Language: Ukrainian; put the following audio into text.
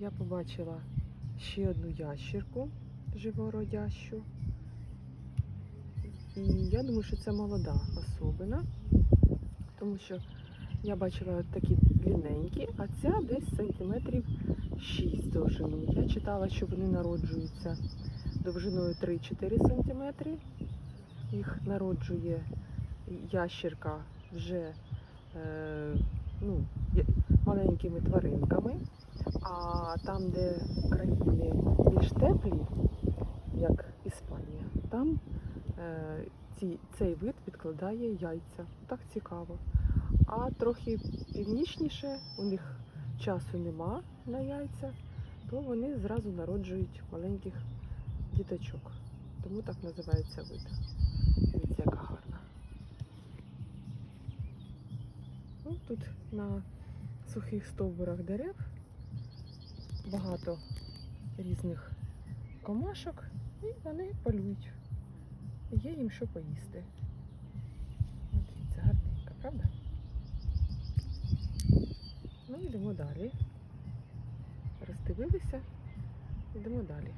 я побачила ще одну ящірку живородящу. І я думаю, що це молода особина, тому що я бачила такі длинненькі, а ця десь сантиметрів 6 довжину. Я читала, що вони народжуються довжиною 3-4 сантиметри. Їх народжує ящірка вже е, ну, маленькими тваринками. А там, де країни більш теплі, як Іспанія, там е, ці, цей вид відкладає яйця. Так цікаво. А трохи північніше у них часу нема на яйця, то вони зразу народжують маленьких діточок. Тому так називається вид. Дивіться, яка гарна. Ну, тут на сухих стовбурах дерев багато різних комашок, і вони полюють. Є їм що поїсти. Це гарненька, правда? Ну, йдемо далі. Роздивилися, йдемо далі.